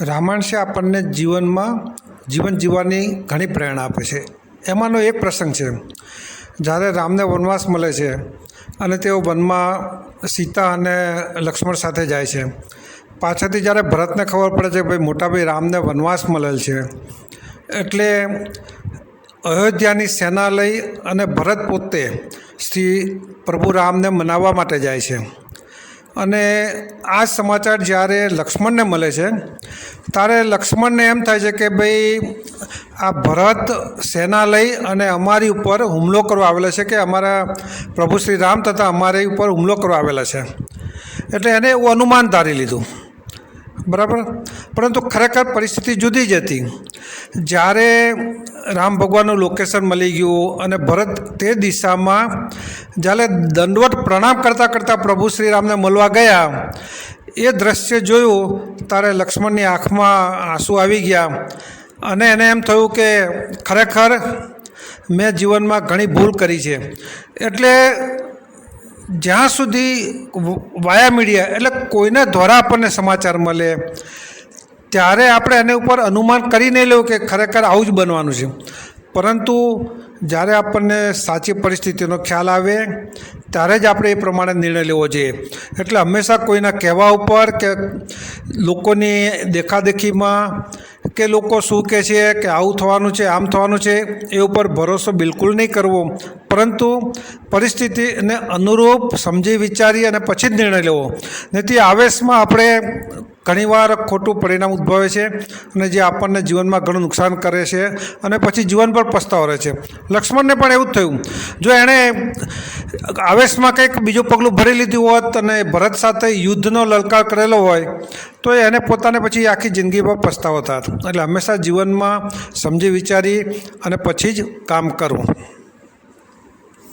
રામાયણ છે આપણને જીવનમાં, જીવન જીવવાની ઘણી પ્રેરણા આપે છે. એમાંનો એક પ્રસંગ છે. જ્યારે રામને વનવાસ મળે છે અને તેઓ વનમાં સીતા અને લક્ષ્મણ સાથે જાય છે. પાછળથી જ્યારે ભરતને ખબર પડે છે ભાઈ મોટાભાઈ રામને વનવાસ મળેલ છે, એટલે અયોધ્યાની સેના લઈ અને ભરત પોતે શ્રી પ્રભુ રામને મનાવવા માટે જાય છે. અને આ સમાચાર જ્યારે લક્ષ્મણને મળે છે, ત્યારે લક્ષ્મણને એમ થાય છે કે ભાઈ, આ ભરત સેના લઈ અને અમારી ઉપર હુમલો કરવા આવેલા છે કે અમારા પ્રભુ શ્રી રામ તથા અમારી ઉપર હુમલો કરવા આવેલા છે. એટલે એને એવું અનુમાન ધારી લીધું. બરાબર? પરંતુ ખરેખર પરિસ્થિતિ જુદી જ હતી. જ્યારે રામ ભગવાનનું લોકેશન મળી ગયું અને ભરત તે દિશામાં, જ્યારે દંડવત પ્રણામ કરતાં કરતાં પ્રભુ શ્રી રામને મળવા ગયા, એ દ્રશ્ય જોયું, ત્યારે લક્ષ્મણની આંખમાં આંસુ આવી ગયા. અને એને એમ થયું કે, ખરેખર મેં જીવનમાં ઘણી ભૂલ કરી છે. એટલે જ્યાં સુધી વાયા મીડિયા, એટલે કોઈના દ્વારા આપણને સમાચાર મળે, ત્યારે આપણે એને ઉપર અનુમાન કરી નહીં લેવું કે ખરેખર આવું જ બનવાનું છે. પરંતુ જ્યારે આપણને સાચી પરિસ્થિતિનો ખ્યાલ આવે, ત્યારે જ આપણે એ પ્રમાણે નિર્ણય લેવો જોઈએ. એટલે હંમેશા કોઈના કહેવા ઉપર કે લોકોની દેખાદેખીમાં કે લોકો શું કહે છે કે આવું થવાનું છે, આમ થવાનું છે, એ ઉપર ભરોસો બિલકુલ નહીં કરવો. પરંતુ પરિસ્થિતિને અનુરૂપ સમજી વિચારી અને પછી જ નિર્ણય લેવો. નથી આવેશમાં આપણે ઘણીવાર ખોટું પરિણામ ઉદ્ભવે છે અને જે આપણને જીવનમાં ઘણું નુકસાન કરે છે અને પછી જીવન પર પસ્તાવો રહે છે. લક્ષ્મણને પણ એવું જ થયું. જો એણે આવેશમાં કંઈક બીજું પગલું ભરી લીધું હોત અને ભરત સાથે યુદ્ધનો લલકાર કરેલો હોય, તો એને પોતાને પછી આખી જિંદગી પર પસ્તાવો થાત એટલે હંમેશા જીવનમાં સમજી વિચારી અને પછી જ કામ કરવું.